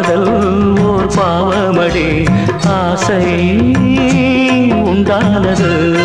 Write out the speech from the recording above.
காதல் ஓர் பாவமடி. ஆசை உண்டானது.